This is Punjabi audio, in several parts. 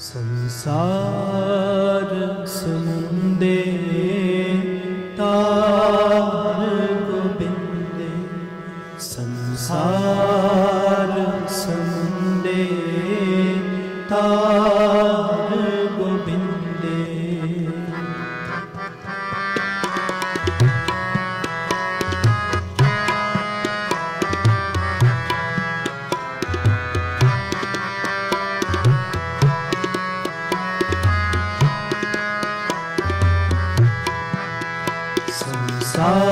ਸੰਸਾਰ ਸਮੁੰਦੇ ਤਾਰ ਗੋਬਿੰਦੇ। ਸੰਸਾਰ ਸਮੁੰਦੇ ਤਾਰ ਸੰਸਾਰ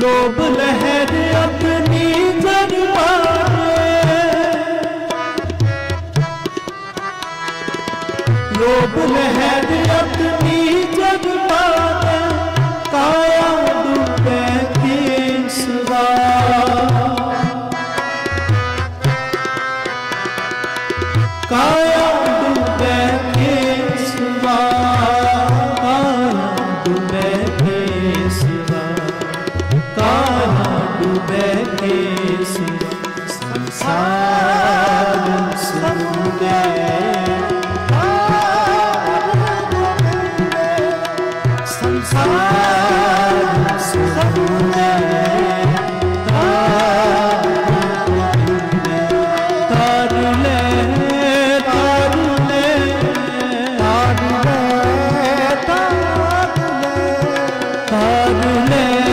ਲੋਭ ਲਹਿਰ ਆਪਣੀ ਜਨ ਲੋਭ ਲਹਿਰ ਆਪਣੀ ਜਨ ਤਾਰ ਲੈ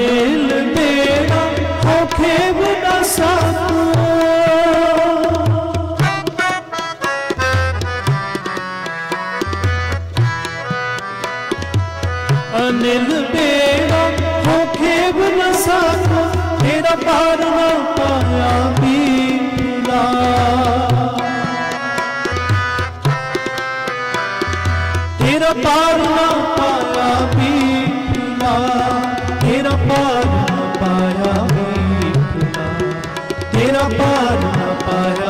ਅਨਿਲ ਮੇਰਾ ਹੋਖੇ ਬਨਾ ਸਾਤੂ ਅਨਿਲ ਮੇਰਾ ਹੋਖੇ ਬਨਾ ਸਾਤੂ ਤੇਰਾ ਪਾਰ ਨਾ ਪਾਇਆ ਬੀਲਾ ਤੇਰਾ ਪਾਰ ਨਾ ਪਾਇਆ ਬੀਲਾ ਤੇਰਾ ਪਾਰ ਨਾ ਪਾਇਆ ਬੀਲਾ ਤੇਰਾ ਪਾਰ ਨਾ ਪਾਇਆ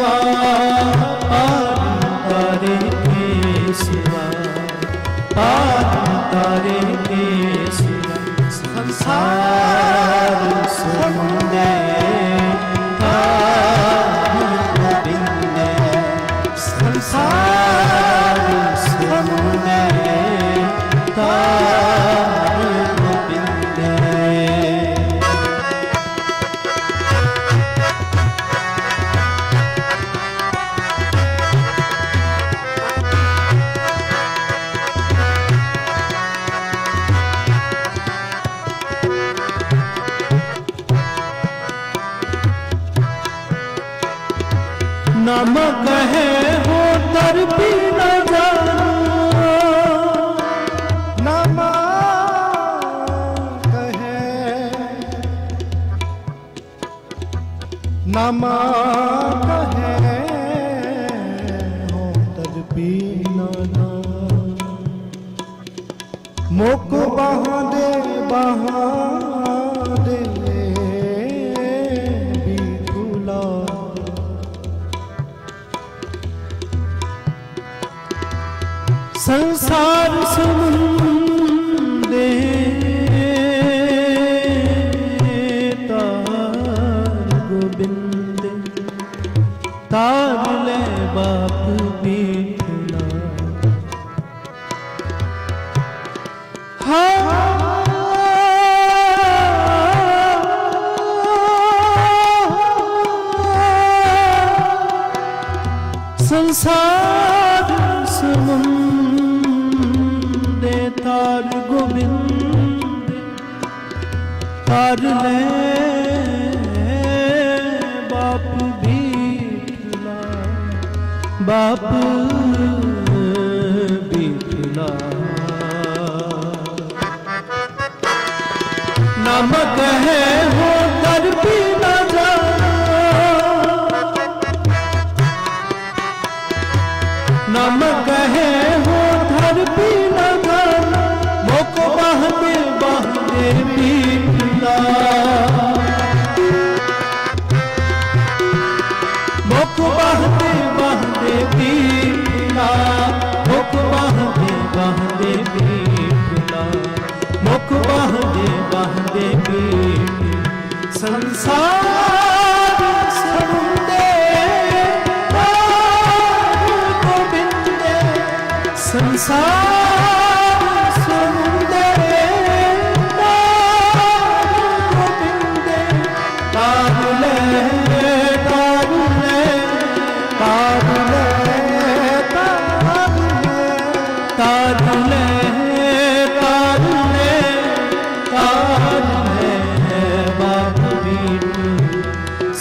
ਕੇਸਵਾ ਆਦਿ ਉਤਾਰੇ ਕੇਸਵਾ ਆਦਿ ਉਤਾਰੇ ਕੇਸਵਾ ਸੰਸਾਰ ਨਮਾ ਕਹੇ ਹੋ ਤਦ ਪੀ ਨਾ। ਮੁਕ ਬਾਹਾਂ ਦੇ ਬਾਹਾਂ ਦੇ ਵੀ ਫੁਲਾ ਸੰਸਾਰ ਸਮੁੰਦੇ ਤਾਰ ਗੋਬਿੰਦ, ਤਾਰ ਲੈ ਬਾਪ ਬੀਠਲਾ ਬਾਪ ਬੀਠਲਾ ਨਮਕ ਹੈ ਹੋ ਕਰ ਪੀ ਨਮਕ ਹੈ ਹੋ ਧਰ ਪੀ ਨਾ ਧਰ, ਮੋਕ ਬਹਦੇ ਬਹਦੇ ਪੀਲਾ ਮੋਕ ਬਹਦੇ ਬਹਦੇ ਪੀਲਾ ਮੋਕ ਬਹਦੇ ਬਹਦੇ ਪੀਲਾ ਮੋਕ ਬਹਦੇ ਬਹਦੇ ਪੀਲਾ ਸੰਸਾਰ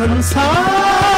ਬਾਪ ਬੀਟ ਸੰਸਾਰ ਸੁਣ